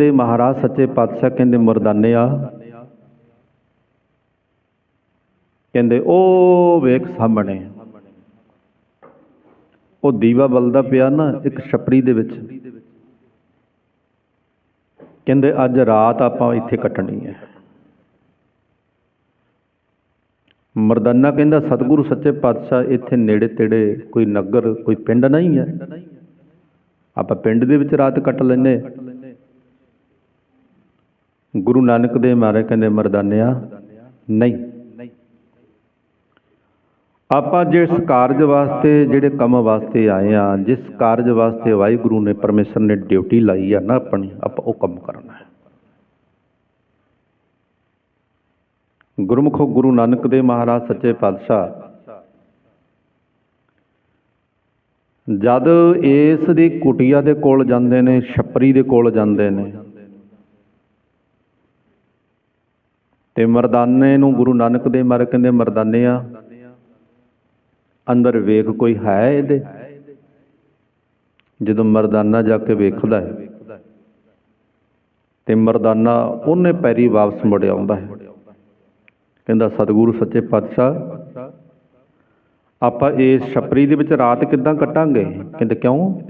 ਦੇ ਮਹਾਰਾਜ ਸੱਚੇ ਪਾਤਸ਼ਾਹ ਕਹਿੰਦੇ ਮਰਦਾਨੇ ਆ। ਕਹਿੰਦੇ, ਉਹ ਵੇਖ ਸਾਹਮਣੇ, ਉਹ ਦੀਵਾ ਬਲਦਾ ਪਿਆ ਨਾ ਇੱਕ ਛਪੜੀ ਦੇ ਵਿੱਚ। ਕਹਿੰਦੇ, ਅੱਜ ਰਾਤ ਆਪਾਂ ਇੱਥੇ ਕੱਟਣੀ ਹੈ। ਮਰਦਾਨਾ ਕਹਿੰਦਾ, ਸਤਿਗੁਰੂ ਸੱਚੇ ਪਾਤਸ਼ਾਹ ਇੱਥੇ ਨੇੜੇ ਤੇੜੇ ਕੋਈ ਨਗਰ, ਕੋਈ ਪਿੰਡ ਨਹੀਂ ਹੈ। ਆਪਾਂ ਪਿੰਡ ਦੇ ਵਿੱਚ ਰਾਤ ਕੱਟ ਲੈਨੇ ਗੁਰੂ ਨਾਨਕ ਦੇ ਮਾਰੇ ਕਹਿੰਦੇ, ਮਰਦਾਨਿਆ, ਨਹੀਂ। ਆਪਾਂ ਜਿਸ ਕਾਰਜ ਵਾਸਤੇ, ਜਿਹੜੇ ਕੰਮ ਵਾਸਤੇ ਆਏ ਆ ਜਿਸ ਕਾਰਜ ਵਾਸਤੇ ਵਾਹਿਗੁਰੂ ਨੇ ਪਰਮੇਸ਼ਰ ਨੇ ਡਿਊਟੀ ਲਾਈ ਆ ਨਾ ਆਪਣੀ, ਆਪਾਂ ਉਹ ਕੰਮ ਕਰਨਾ ਹੈ। ਗੁਰਮੁਖੋ ਗੁਰੂ ਨਾਨਕ ਦੇ ਮਹਾਰਾਜ, ਸੱਚੇ ਪਾਤਸ਼ਾਹ। ਜਦ ਇਸ ਦੀ ਕੁਟਿਆ ਦੇ ਕੋਲ ਜਾਂਦੇ ਨੇ, ਛੱਪਰੀ ਦੇ ਕੋਲ ਜਾਂਦੇ ਨੇ ਤੇ ਮਰਦਾਨੇ ਨੂੰ ਗੁਰੂ ਨਾਨਕ ਦੇ ਮਾਰੇ ਕਹਿੰਦੇ ਮਰਦਾਨੇ ਆ, ਅੰਦਰ ਵੇਖ ਕੋਈ ਹੈ ਇਹਦੇ? ਜਦੋਂ ਮਰਦਾਨਾ ਜਾ ਕੇ ਵੇਖਦਾ ਹੈ ਤੇ ਮਰਦਾਨਾ ਉਹਨੇ ਪੈਰੀ ਵਾਪਸ ਮੁੜ ਆਉਂਦਾ ਹੈ। ਕਹਿੰਦਾ, ਸਤਿਗੁਰੂ, ਸੱਚੇ ਪਾਤਸ਼ਾਹ, ਆਪਾਂ ਇਸ ਛਪਰੀ ਦੇ ਵਿੱਚ ਰਾਤ ਕਿੱਦਾਂ ਕੱਟਾਂਗੇ? ਕਹਿੰਦੇ, ਕਿਉਂ?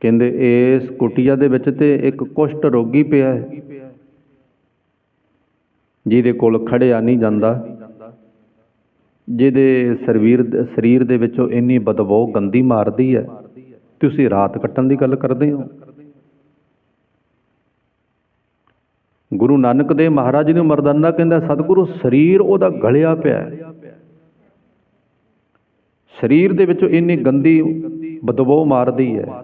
ਕਹਿੰਦੇ, ਇਸ ਕੁਟਿਆ ਦੇ ਵਿੱਚ ਤੇ ਇੱਕ ਕੁਸ਼ਟ ਰੋਗੀ ਪਿਆ ਹੈ। ਜਿਹਦੇ ਕੋਲ ਖੜਿਆ ਨਹੀਂ ਜਾਂਦਾ, ਜਿਹਦੇ ਸਰੀਰ ਸਰੀਰ ਦੇ ਵਿੱਚੋਂ ਇੰਨੀ ਬਦਬੂ ਗੰਦੀ ਮਾਰਦੀ ਹੈ, ਤੁਸੀਂ ਰਾਤ ਕੱਟਣ ਦੀ ਗੱਲ ਕਰਦੇ ਹੋ? ਗੁਰੂ ਨਾਨਕ ਦੇਵ ਮਹਾਰਾਜ ਜੀ ਨੂੰ ਮਰਦਾਨਾ ਕਹਿੰਦਾ, ਸਤਿਗੁਰੂ, ਸਰੀਰ ਉਹਦਾ ਗਲਿਆ ਪਿਆ ਸਰੀਰ ਦੇ ਵਿੱਚੋਂ ਇੰਨੀ ਗੰਦੀ ਬਦਬੂ ਮਾਰਦੀ ਹੈ।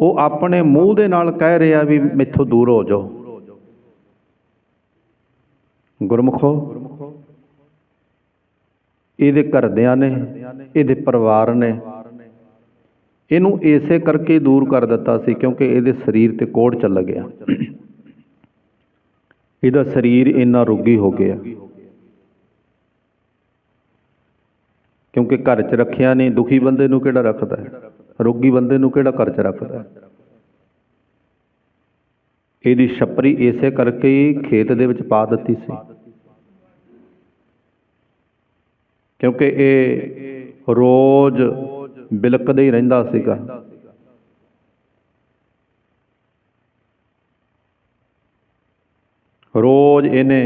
ਉਹ ਆਪਣੇ ਮੂੰਹ ਦੇ ਨਾਲ ਕਹਿ ਰਿਹਾ ਵੀ ਮੈਥੋਂ ਦੂਰ ਹੋ ਜਾਓ। ਗੁਰਮੁਖੋ, ਇਹਦੇ ਘਰਦਿਆਂ ਨੇ, ਇਹਦੇ ਪਰਿਵਾਰ ਨੇ, ਇਹਨੂੰ ਇਸੇ ਕਰਕੇ ਦੂਰ ਕਰ ਦਿੱਤਾ ਸੀ ਕਿਉਂਕਿ ਇਹਦੇ ਸਰੀਰ ਤੇ ਕੋੜ ਚੱਲ ਗਿਆ। ਇਹਦਾ ਸਰੀਰ ਇੰਨਾ ਰੋਗੀ ਹੋ ਗਿਆ। ਕਿਉਂਕਿ ਘਰ 'ਚ ਰੱਖਿਆ ਨਹੀਂ, ਦੁਖੀ ਬੰਦੇ ਨੂੰ ਕਿਹੜਾ ਰੱਖਦਾ ਹੈ? ਰੋਗੀ ਬੰਦੇ ਨੂੰ ਕਿਹੜਾ ਘਰ 'ਚ ਰੱਖਦਾ ਹੈ? ਇਹਦੀ ਛੱਪਰੀ ਇਸੇ ਕਰਕੇ ਹੀ ਖੇਤ ਦੇ ਵਿੱਚ ਪਾ ਦਿੱਤੀ ਸੀ। ਕਿਉਂਕਿ ਇਹ ਰੋਜ਼ ਬਿਲਕਦਾ ਹੀ ਰਹਿੰਦਾ ਸੀਗਾ। ਰੋਜ਼ ਇਹਨੇ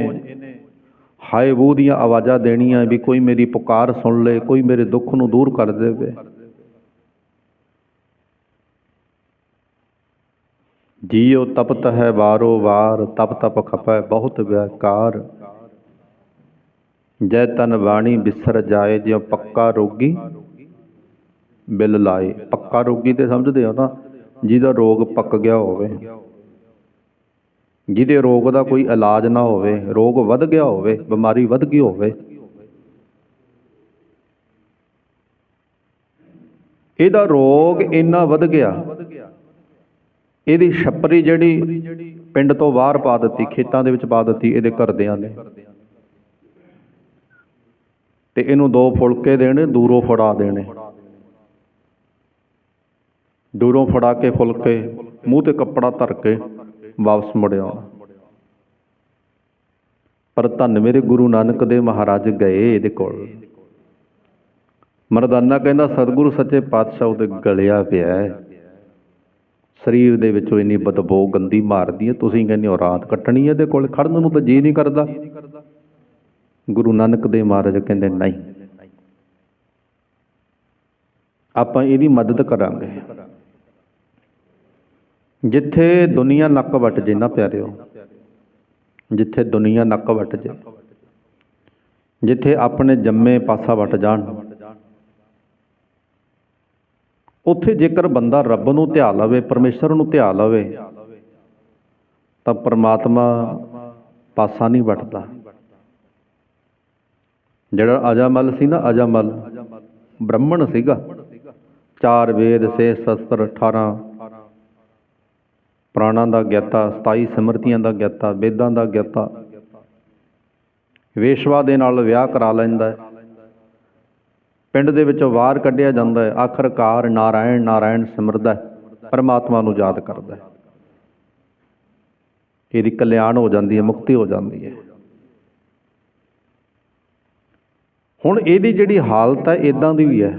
ਹਾਏ ਬੂ ਦੀਆਂ ਆਵਾਜ਼ਾਂ ਦੇਣੀਆਂ ਵੀ ਕੋਈ ਮੇਰੀ ਪੁਕਾਰ ਸੁਣ ਲੇ, ਕੋਈ ਮੇਰੇ ਦੁੱਖ ਨੂੰ ਦੂਰ ਕਰ ਦੇਵੇ। ਜੀਉ ਤਪਤ ਹੈ ਵਾਰੋ ਵਾਰ, ਤਪ ਤਪ ਖਪੈ ਬਹੁਤ ਵਿਕਾਰ। ਜੈ ਤਨ ਬਾਣੀ ਬਿਸਰ ਜਾਏ, ਜਿਉ ਪੱਕਾ ਰੋਗੀ ਬਿਲ ਲਾਏ। ਪੱਕਾ ਰੋਗੀ ਤੇ ਸਮਝਦੇ ਹੋ ਨਾ ਜਿਹਦਾ ਰੋਗ ਪੱਕ ਗਿਆ ਹੋਵੇ। ਜਿਹਦੇ ਰੋਗ ਦਾ ਕੋਈ ਇਲਾਜ ਨਾ ਹੋਵੇ, ਰੋਗ ਵੱਧ ਗਿਆ ਹੋਵੇ, ਬਿਮਾਰੀ ਵੱਧ ਗਈ ਹੋਵੇ। ਇਹਦਾ ਰੋਗ ਇੰਨਾ ਵੱਧ ਗਿਆ ਇਹਦੀ ਛੱਪਰੀ ਜਿਹੜੀ ਪਿੰਡ ਤੋਂ ਬਾਹਰ ਪਾ ਦਿੱਤੀ, ਖੇਤਾਂ ਦੇ ਵਿੱਚ ਪਾ ਦਿੱਤੀ, ਇਹਦੇ ਘਰਦਿਆਂ ਨੇ। ਤੇ ਇਹਨੂੰ ਦੋ ਫੁਲਕੇ ਦੇਣੇ, ਦੂਰੋਂ ਫੜਾ ਦੇਣੇ। ਦੂਰੋਂ ਫੜਾ ਕੇ ਫੁਲਕੇ, ਮੂੰਹ ਤੇ ਕੱਪੜਾ ਧਰ ਕੇ ਵਾਪਸ ਮੁੜਿਆ। ਪਰ ਧੰਨ ਮੇਰੇ ਗੁਰੂ ਨਾਨਕ ਦੇ ਮਹਾਰਾਜ ਗਏ ਇਹਦੇ ਕੋਲ। ਮਰਦਾਨਾ ਕਹਿੰਦਾ, ਸਤਿਗੁਰੂ ਸੱਚੇ ਪਾਤਸ਼ਾਹ ਉਹਦੇ ਗਲਿਆ ਪਿਆ ਹੈ। ਸਰੀਰ ਦੇ ਵਿੱਚੋਂ ਇੰਨੀ ਬਦਬੂ ਗੰਦੀ ਮਾਰਦੀ ਹੈ, ਤੁਸੀਂ ਕਹਿੰਦੇ ਹੋ ਰਾਤ ਕੱਟਣੀ ਹੈ ਇਹਦੇ ਕੋਲ, ਖੜਨ ਨੂੰ ਤਾਂ ਜੀ ਨਹੀਂ ਕਰਦਾ। ਗੁਰੂ ਨਾਨਕ ਦੇਵ ਮਹਾਰਾਜ ਕਹਿੰਦੇ, ਨਹੀਂ, ਆਪਾਂ ਇਹਦੀ ਮਦਦ ਕਰਾਂਗੇ। ਜਿੱਥੇ ਦੁਨੀਆ ਨੱਕ ਵੱਟ ਜੇ ਨਾ ਪਿਆਰਿਓ, ਜਿੱਥੇ ਦੁਨੀਆ ਨੱਕ ਵੱਟ ਜੇ, ਜਿੱਥੇ ਆਪਣੇ ਜੰਮੇ ਪਾਸਾ ਵੱਟ ਜਾਣ ਉੱਥੇ ਜੇਕਰ ਬੰਦਾ ਰੱਬ ਨੂੰ ਧਿਆ ਲਵੇ, ਪਰਮੇਸ਼ਰ ਨੂੰ ਧਿਆ ਲਵੇ, ਤਾਂ ਪਰਮਾਤਮਾ ਪਾਸਾ ਨਹੀਂ ਵੱਟਦਾ। ਜਿਹੜਾ ਅਜਾਮਲ ਸੀ ਨਾ, ਅਜਾਮਲ, ਬ੍ਰਾਹਮਣ ਸੀਗਾ। ਚਾਰ ਵੇਦ ਸੇ ਸ਼ਸਤਰ 18 ਪ੍ਰਾਣਾਂ ਦਾ ਗਿਆਤਾ 27 ਸਮਰਤੀਆਂ ਦਾ ਗਿਆਤਾ, ਵੇਦਾਂ ਦਾ ਗਿਆਤਾ। ਵੇਸ਼ਵਾ ਦੇ ਨਾਲ ਵਿਆਹ ਕਰਾ ਲੈਂਦਾ ਹੈ। ਪਿੰਡ ਦੇ ਵਿੱਚੋਂ ਬਾਹਰ ਕੱਢਿਆ ਜਾਂਦਾ ਹੈ। ਆਖਰਕਾਰ ਨਾਰਾਇਣ ਨਾਰਾਇਣ ਸਿਮਰਦਾ ਪਰਮਾਤਮਾ ਨੂੰ ਯਾਦ ਕਰਦਾ ਹੈ। ਇਹਦੀ ਕਲਿਆਣ ਹੋ ਜਾਂਦੀ ਹੈ, ਮੁਕਤੀ ਹੋ ਜਾਂਦੀ ਹੈ। ਹੁਣ ਇਹਦੀ ਜਿਹੜੀ ਹਾਲਤ ਹੈ ਇਦਾਂ ਦੀ ਵੀ ਹੈ।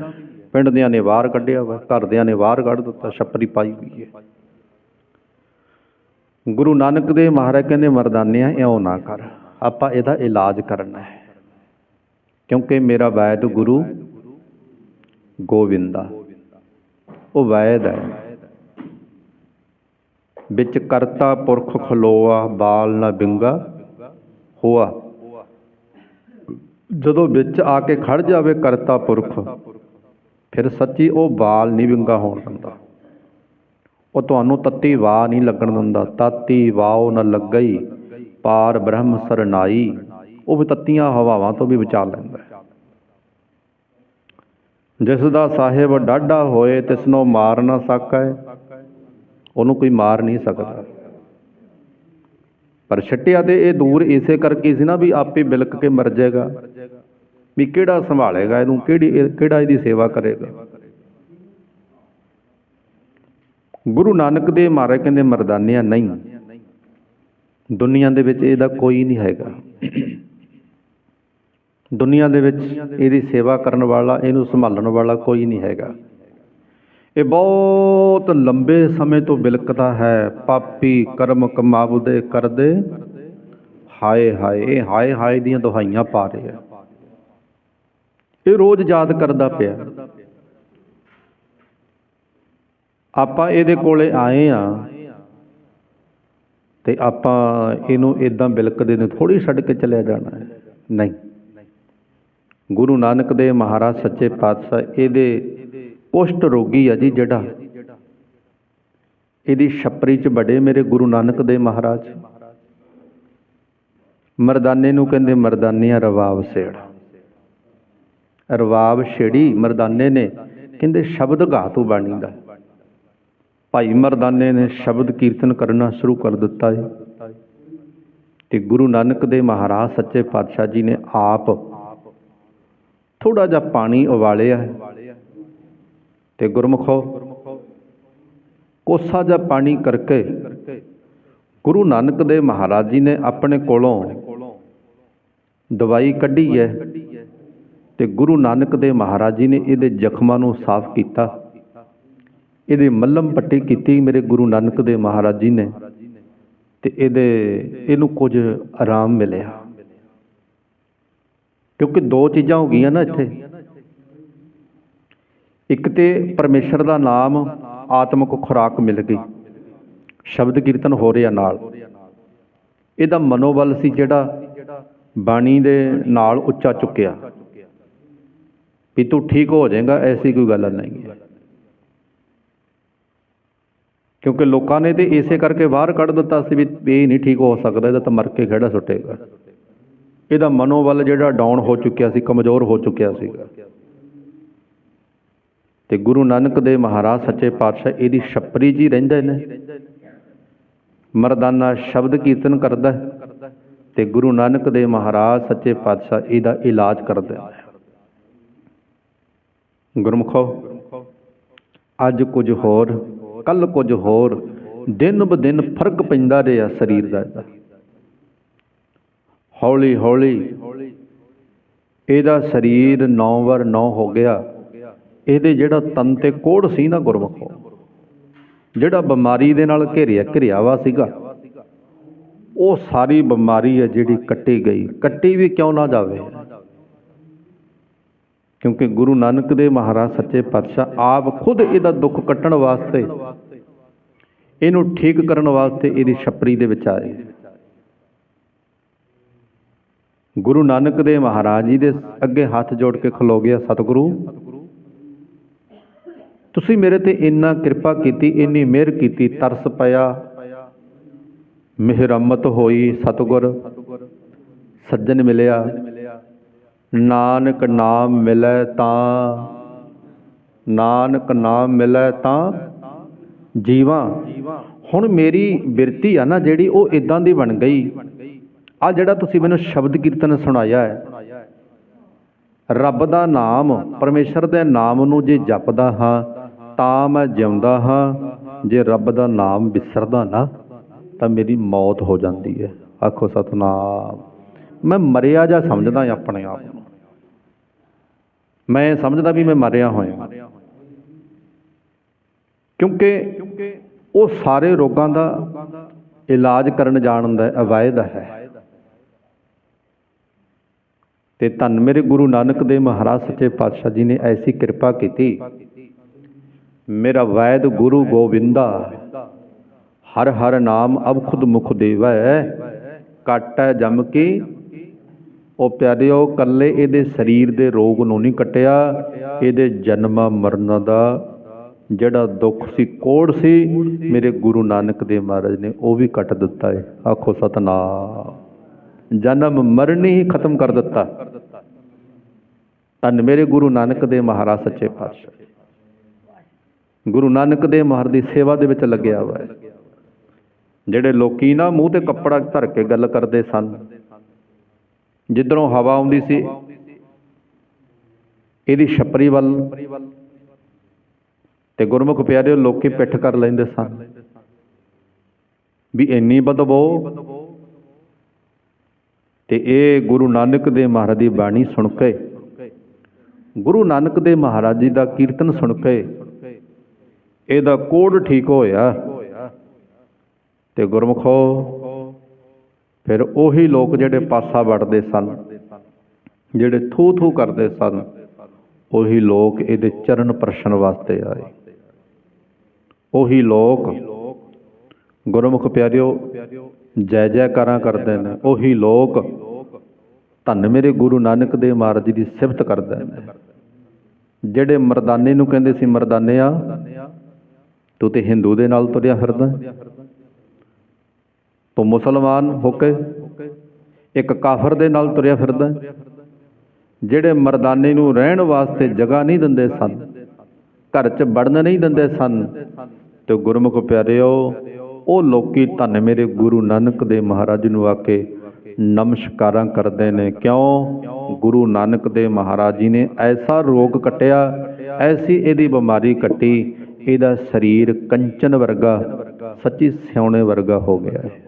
ਪਿੰਡ ਦਿਆਂ ਨੇ ਬਾਹਰ ਕੱਢਿਆ ਵਾ, ਘਰਦਿਆਂ ਨੇ ਬਾਹਰ ਕੱਢ ਦਿੱਤਾ, ਛੱਪਰੀ ਪਾਈ ਹੋਈ ਹੈ। ਗੁਰੂ ਨਾਨਕ ਦੇ ਮਹਾਰਾਜ ਕਹਿੰਦੇ, ਮਰਦਾਨਿਆਂ, ਇਉਂ ਨਾ ਕਰ। ਆਪਾਂ ਇਹਦਾ ਇਲਾਜ ਕਰਨਾ ਹੈ। ਕਿਉਂਕਿ ਮੇਰਾ ਵੈਦ ਗੁਰੂ ਗੋਵਿੰਦਾ। ਉਹ ਵੈਦ ਹੈ। ਵਿੱਚ ਕਰਤਾ ਪੁਰਖ ਖਲੋਆ, ਬਾਲ ਨਾ ਬਿੰਗਾ ਹੋਆ। ਜਦੋਂ ਵਿੱਚ ਆ ਕੇ ਖੜ ਜਾਵੇ ਕਰਤਾ ਪੁਰਖ, ਫਿਰ ਸੱਚੀ ਉਹ ਬਾਲ ਨਹੀਂ ਵਿੰਗਾ ਹੋਣ ਦਿੰਦਾ। ਉਹ ਤੁਹਾਨੂੰ ਤੱਤੀ ਵਾਹ ਨਹੀਂ ਲੱਗਣ ਦਿੰਦਾ। ਤਾਤੀ ਵਾਹ ਨਾ ਲੱਗਈ, ਪਾਰ ਬ੍ਰਹਮ ਸਰਨਾਈ। ਉਹ ਤੱਤੀਆਂ ਹਵਾਵਾਂ ਤੋਂ ਵੀ ਬਚਾ ਲੈਂਦਾ ਜਿਸ ਦਾ ਸਾਹਿਬ ਡਾਢਾ ਹੋਏ ਤਿਸ ਨੂੰ ਮਾਰ ਨਾ ਸਕੈ। ਉਹਨੂੰ ਕੋਈ ਮਾਰ ਨਹੀਂ ਸਕਦਾ। ਪਰ ਛੱਟਿਆ ਤੇ ਇਹ ਦੂਰ ਇਸੇ ਕਰਕੇ ਸੀ ਨਾ ਵੀ ਆਪੇ ਬਿਲਕ ਕੇ ਮਰ ਜਾਏਗਾ। ਵੀ ਕਿਹੜਾ ਸੰਭਾਲੇਗਾ ਇਹਨੂੰ, ਕਿਹੜੀ ਇਹ- ਕਿਹੜਾ ਇਹਦੀ ਸੇਵਾ ਕਰੇਗਾ। ਗੁਰੂ ਨਾਨਕ ਦੇ ਮਹਾਰਾਜ ਕਹਿੰਦੇ, ਮਰਦਾਨਿਆਂ ਨਹੀਂ। ਦੁਨੀਆ ਦੇ ਵਿੱਚ ਇਹਦਾ ਕੋਈ ਨਹੀਂ ਹੈਗਾ। ਦੁਨੀਆ ਦੇ ਵਿੱਚ ਇਹਦੀ ਸੇਵਾ ਕਰਨ ਵਾਲਾ, ਇਹਨੂੰ ਸੰਭਾਲਣ ਵਾਲਾ ਕੋਈ ਨਹੀਂ ਹੈਗਾ। ਇਹ ਬਹੁਤ ਲੰਬੇ ਸਮੇਂ ਤੋਂ ਬਿਲਕਦਾ ਹੈ। ਪਾਪੀ ਕਰਮ ਕਮਾਵਦੇ ਕਰਦੇ, ਹਾਏ ਹਾਏ, ਇਹ ਹਾਏ ਹਾਏ ਦੀਆਂ ਦੁਹਾਈਆਂ ਪਾ ਰਿਹਾ ਇਹ ਰੋਜ਼ ਯਾਦ ਕਰਦਾ ਪਿਆ। ਆਪਾਂ ਇਹਦੇ ਕੋਲੇ ਆਏ ਆ ਤੇ ਆਪਾਂ ਇਹਨੂੰ ਇਦਾਂ ਬਿਲਕਦੇ ਨੇ ਥੋੜੀ ਛੱਡ ਕੇ ਚਲਿਆ ਜਾਣਾ ਨਹੀਂ। ਗੁਰੂ ਨਾਨਕ ਦੇਵ ਮਹਾਰਾਜ ਸੱਚੇ ਪਾਤਸ਼ਾਹ, ਇਹਦੇ ਕੁਸ਼ਟ ਰੋਗੀ ਆ ਜੀ ਜਿਹੜਾ। ਇਹਦੀ ਛਪਰੀ ਚ ਬੜੇ ਮੇਰੇ ਗੁਰੂ ਨਾਨਕ ਦੇਵ ਮਹਾਰਾਜ। ਮਰਦਾਨੇ ਨੂੰ ਕਹਿੰਦੇ ਮਰਦਾਨਿਆਂ ਰਵਾਬ ਸੇੜ। ਰਵਾਬ ਛੇੜੀ ਮਰਦਾਨੇ ਨੇ, ਕਹਿੰਦੇ ਸ਼ਬਦ ਗਾ ਬਾਣੀ ਦਾ। ਭਾਈ ਮਰਦਾਨੇ ਨੇ ਸ਼ਬਦ ਕੀਰਤਨ ਕਰਨਾ ਸ਼ੁਰੂ ਕਰ ਦਿੱਤਾ ਹੈ ਤੇ ਗੁਰੂ ਨਾਨਕ ਦੇ ਮਹਾਰਾਜ ਸੱਚੇ ਪਾਤਸ਼ਾਹ ਜੀ ਨੇ ਆਪ ਥੋੜਾ ਜਿਹਾ ਪਾਣੀ ਉਬਾਲਿਆ ਹੈ ਤੇ ਗੁਰਮੁਖੋ ਕੋਸਾ ਜਿਹਾ ਪਾਣੀ ਕਰਕੇ ਗੁਰੂ ਨਾਨਕ ਦੇ ਮਹਾਰਾਜ ਜੀ ਨੇ ਆਪਣੇ ਕੋਲੋਂ ਦਵਾਈ ਕੱਢੀ ਹੈ ਤੇ ਗੁਰੂ ਨਾਨਕ ਦੇ ਮਹਾਰਾਜ ਜੀ ਨੇ ਇਹਦੇ ਜ਼ਖਮਾਂ ਨੂੰ ਸਾਫ਼ ਕੀਤਾ। ਇਹਦੇ ਮੱਲਮ ਪੱਟੀ ਕੀਤੀ ਮੇਰੇ ਗੁਰੂ ਨਾਨਕ ਦੇ ਮਹਾਰਾਜ ਜੀ ਨੇ ਤੇ ਇਹਦੇ ਇਹਨੂੰ ਕੁਝ ਆਰਾਮ ਮਿਲਿਆ। ਕਿਉਂਕਿ ਦੋ ਚੀਜ਼ਾਂ ਹੋ ਗਈਆਂ ਨਾ ਇੱਥੇ। ਇੱਕ ਤੇ ਪਰਮੇਸ਼ਰ ਦਾ ਨਾਮ ਆਤਮਿਕ ਖੁਰਾਕ ਮਿਲ ਗਈ। ਸ਼ਬਦ ਕੀਰਤਨ ਹੋ ਰਿਹਾ ਨਾਲ। ਇਹਦਾ ਮਨੋਬਲ ਸੀ ਜਿਹੜਾ ਬਾਣੀ ਦੇ ਨਾਲ ਉੱਚਾ ਚੁੱਕਿਆ। ਵੀ ਤੂੰ ਠੀਕ ਹੋ ਜਾਏਗਾ ਐਸੀ ਕੋਈ ਗੱਲ ਨਹੀਂ ਹੈ। ਕਿਉਂਕਿ ਲੋਕਾਂ ਨੇ ਤੇ ਇਸੇ ਕਰਕੇ ਬਾਹਰ ਕੱਢ ਦਿੱਤਾ ਸੀ ਵੀ ਇਹ ਨਹੀਂ ਠੀਕ ਹੋ ਸਕਦਾ ਇਹਦਾ ਤਾਂ ਮਰ ਕੇ ਖੜਾ ਸੁੱਟੇਗਾ। ਇਹਦਾ ਮਨੋਬਲ ਜਿਹੜਾ ਡਾਊਨ ਹੋ ਚੁੱਕਿਆ ਸੀ, ਕਮਜ਼ੋਰ ਹੋ ਚੁੱਕਿਆ ਸੀਗਾ ਤੇ ਗੁਰੂ ਨਾਨਕ ਦੇ ਮਹਾਰਾਜ ਸੱਚੇ ਪਾਤਸ਼ਾਹ ਇਹਦੀ ਛੱਪਰੀ ਜੀ ਰਹਿੰਦੇ ਨੇ। ਮਰਦਾਨਾ ਸ਼ਬਦ ਕੀਰਤਨ ਕਰਦਾ ਹੈ ਤੇ ਗੁਰੂ ਨਾਨਕ ਦੇ ਮਹਾਰਾਜ ਸੱਚੇ ਪਾਤਸ਼ਾਹ ਇਹਦਾ ਇਲਾਜ ਕਰਦੇ ਨੇ। ਗੁਰਮੁਖੋ, ਅੱਜ ਕੁਝ ਹੋਰ ਕੱਲ ਕੁਝ ਹੋਰ, ਦਿਨ ਬ ਦਿਨ ਫ਼ਰਕ ਪੈਂਦਾ ਰਿਹਾ ਸਰੀਰ ਦਾ ਇਹਦਾ। ਹੌਲੀ ਹੌਲੀ ਇਹਦਾ ਸਰੀਰ 9 ਵਾਰ 9 ਹੋ ਗਿਆ। ਇਹਦੇ ਜਿਹੜਾ ਤਨ ਤੇ ਕੋੜ ਸੀ ਨਾ ਗੁਰਮੁਖੋ, ਜਿਹੜਾ ਬਿਮਾਰੀ ਦੇ ਨਾਲ ਘਿਰਿਆ ਘਿਰਿਆਵਾ ਸੀਗਾ, ਉਹ ਸਾਰੀ ਬਿਮਾਰੀ ਹੈ ਜਿਹੜੀ ਕੱਟੀ ਗਈ। ਕੱਟੀ ਵੀ ਕਿਉਂ ਨਾ ਜਾਵੇ? ਕਿਉਂਕਿ ਗੁਰੂ ਨਾਨਕ ਦੇਵ ਮਹਾਰਾਜ ਸੱਚੇ ਪਾਤਸ਼ਾਹ ਆਪ ਖੁਦ ਇਹਦਾ ਦੁੱਖ ਕੱਟਣ ਵਾਸਤੇ, ਇਹਨੂੰ ਠੀਕ ਕਰਨ ਵਾਸਤੇ ਇਹਦੀ ਛਪਰੀ ਦੇ ਵਿੱਚ ਆਏ। ਗੁਰੂ ਨਾਨਕ ਦੇਵ ਮਹਾਰਾਜ ਜੀ ਦੇ ਅੱਗੇ ਹੱਥ ਜੋੜ ਕੇ ਖਲੋ ਗਿਆ ਸਤਿਗੁਰੂ। ਤੁਸੀਂ ਮੇਰੇ ਤੇ ਇੰਨਾ ਕਿਰਪਾ ਕੀਤੀ, ਇੰਨੀ ਮਿਹਰ ਕੀਤੀ, ਤਰਸ ਪਿਆ। ਮਿਹਰਮਤ ਹੋਈ ਸਤਿਗੁਰ। ਸੱਜਣ ਮਿਲਿਆ, ਨਾਨਕ ਨਾਮ ਮਿਲੈ ਤਾਂ, ਨਾਨਕ ਨਾਮ ਮਿਲੈ ਤਾਂ, ਜੀਵਾਂ। ਹੁਣ ਮੇਰੀ ਬਿਰਤੀ ਆ ਨਾ ਜਿਹੜੀ ਉਹ ਇਦਾਂ ਦੀ ਬਣ ਗਈ। ਆ ਜਿਹੜਾ ਤੁਸੀਂ ਮੈਨੂੰ ਸ਼ਬਦ ਕੀਰਤਨ ਸੁਣਾਇਆ ਹੈ, ਰੱਬ ਦਾ ਨਾਮ, ਪਰਮੇਸ਼ਰ ਦੇ ਨਾਮ ਨੂੰ ਜੇ ਜਪਦਾ ਹਾਂ, ਤਾਂ ਮੈਂ ਜਿਉਂਦਾ ਹਾਂ। ਜੇ ਰੱਬ ਦਾ ਨਾਮ ਵਿਸਰਦਾ ਨਾ, ਤਾਂ ਮੇਰੀ ਮੌਤ ਹੋ ਜਾਂਦੀ ਹੈ। ਆਖੋ ਸਤਨਾਮ। ਮੈਂ ਮਰਿਆ ਜਾਂ ਸਮਝਦਾ ਆਪਣੇ ਆਪ ਨੂੰ। ਮੈਂ ਸਮਝਦਾ ਵੀ ਮੈਂ ਮਰਿਆ ਹੋਇਆ। ਕਿਉਂਕਿ ਉਹ ਸਾਰੇ ਰੋਗਾਂ ਦਾ ਇਲਾਜ ਕਰਨ ਜਾਣ ਦਾ ਅਵੈਧ ਹੈ। ਤੇ ਧੰਨ ਮੇਰੇ ਗੁਰੂ ਨਾਨਕ ਦੇਵ ਮਹਾਰਾਜ ਸੱਚੇ ਪਾਤਸ਼ਾਹ ਜੀ ਨੇ ਐਸੀ ਕਿਰਪਾ ਕੀਤੀ। ਮੇਰਾ ਵੈਦ ਗੁਰੂ ਗੋਬਿੰਦਾ, ਹਰ ਹਰ ਨਾਮ ਅਬ ਖੁਦ ਮੁਖ ਦੇਵੈ, ਕਾਟੈ ਜਮ ਕੀ ਉਹ ਪਿਆਰਿਓ ਕੱਲੇ ਇਹਦੇ ਸਰੀਰ ਦੇ ਰੋਗ ਨੂੰ ਨਹੀਂ ਕੱਟਿਆ, ਇਹਦੇ ਜਨਮ ਮਰਨ ਦਾ, ਜਿਹੜਾ ਦੁੱਖ ਸੀ, ਕੋੜ ਸੀ, ਮੇਰੇ ਗੁਰੂ ਨਾਨਕ ਦੇਵ ਮਹਾਰਾਜ ਨੇ ਉਹ ਵੀ ਕੱਟ ਦਿੱਤਾ ਹੈ ਆਖੋ ਸਤਨਾਮ। ਜਨਮ ਮਰਨ ਹੀ ਖਤਮ ਕਰ ਦਿੱਤਾ। ਧੰਨ ਮੇਰੇ ਗੁਰੂ ਨਾਨਕ ਦੇਵ ਮਹਾਰਾਜ ਸੱਚੇ ਪਾਤਸ਼ਾਹ। ਗੁਰੂ ਨਾਨਕ ਦੇਵ ਮਹਾਰਾਜ ਦੀ ਸੇਵਾ ਦੇ ਵਿੱਚ ਲੱਗਿਆ ਹੋਇਆ ਹੈ। ਜਿਹੜੇ ਲੋਕੀ ਨਾ ਮੂੰਹ ਤੇ ਕੱਪੜਾ ਧਰ ਕੇ ਗੱਲ ਕਰਦੇ ਸਨ। ਜਿੱਧਰੋਂ ਹਵਾ ਆਉਂਦੀ ਸੀ, ਇਹਦੀ ਛਪਰੀ ਵੱਲ ਤੇ ਗੁਰਮੁਖ ਪਿਆਰਿਓ ਲੋਕੀ ਪਿੱਠ ਕਰ ਲੈਂਦੇ ਸਨ ਵੀ ਇੰਨੀ ਬਦਬੋ ਤੇ ਇਹ ਗੁਰੂ ਨਾਨਕ ਦੇ ਮਹਾਰਾਜ ਦੀ ਬਾਣੀ ਸੁਣ ਕੇ ਗੁਰੂ ਨਾਨਕ ਦੇ ਮਹਾਰਾਜ ਜੀ ਦਾ ਕੀਰਤਨ ਸੁਣ ਕੇ ਇਹਦਾ ਕੋਡ ਠੀਕ ਹੋਇਆ ਤੇ ਗੁਰਮੁਖੋ, ਫਿਰ ਉਹੀ ਲੋਕ ਜਿਹੜੇ ਪਾਸਾ ਵੜਦੇ ਸਨ, ਜਿਹੜੇ ਥੂ ਥੂ ਕਰਦੇ ਸਨ, ਉਹੀ ਲੋਕ ਇਹਦੇ ਚਰਨ ਪ੍ਰਸ਼ਨ ਵਾਸਤੇ ਆਏ। ਉਹੀ ਲੋਕ, ਗੁਰਮੁਖ ਪਿਆਰਿਓ, ਜੈ ਜੈਕਾਰਾਂ ਕਰਦੇ ਨੇ, ਉਹੀ ਲੋਕ ਧੰਨ ਮੇਰੇ ਗੁਰੂ ਨਾਨਕ ਦੇਵ ਮਹਾਰਾਜ ਦੀ ਸਿਫਤ ਕਰਦਾ ਜਿਹੜੇ ਮਰਦਾਨੇ ਨੂੰ ਕਹਿੰਦੇ ਸੀ, ਮਰਦਾਨੇ ਆ, ਤੂੰ ਤੇ ਹਿੰਦੂ ਦੇ ਨਾਲ ਤੁਰਿਆ ਫਿਰਦਾ ਤੂੰ ਮੁਸਲਮਾਨ ਹੋ ਕੇ ਇੱਕ ਕਾਫਰ ਦੇ ਨਾਲ ਤੁਰਿਆ ਫਿਰਦਾ ਜਿਹੜੇ ਮਰਦਾਨੇ ਨੂੰ ਰਹਿਣ ਵਾਸਤੇ ਜਗ੍ਹਾ ਨਹੀਂ ਦਿੰਦੇ ਸਨ, ਘਰ 'ਚ ਵੜਨ ਨਹੀਂ ਦਿੰਦੇ ਸਨ, ਤੇ ਗੁਰਮੁਖ ਪਿਆਰਿਓ, ਉਹ ਲੋਕੀ ਧੰਨ ਮੇਰੇ ਗੁਰੂ ਨਾਨਕ ਦੇ ਮਹਾਰਾਜ ਨੂੰ ਆ ਕੇ ਨਮਸਕਾਰਾਂ ਕਰਦੇ ਨੇ। ਕਿਉਂ? ਗੁਰੂ ਨਾਨਕ ਦੇ ਮਹਾਰਾਜ ਜੀ ਨੇ ਐਸਾ ਰੋਗ ਕੱਟਿਆ, ਐਸੀ ਇਹਦੀ ਬਿਮਾਰੀ ਕੱਟੀ, ਇਹਦਾ ਸਰੀਰ ਕੰਚਨ ਵਰਗਾ, ਸੱਚੀ ਸਿਉਣੇ ਵਰਗਾ ਹੋ ਗਿਆ। ਹੈ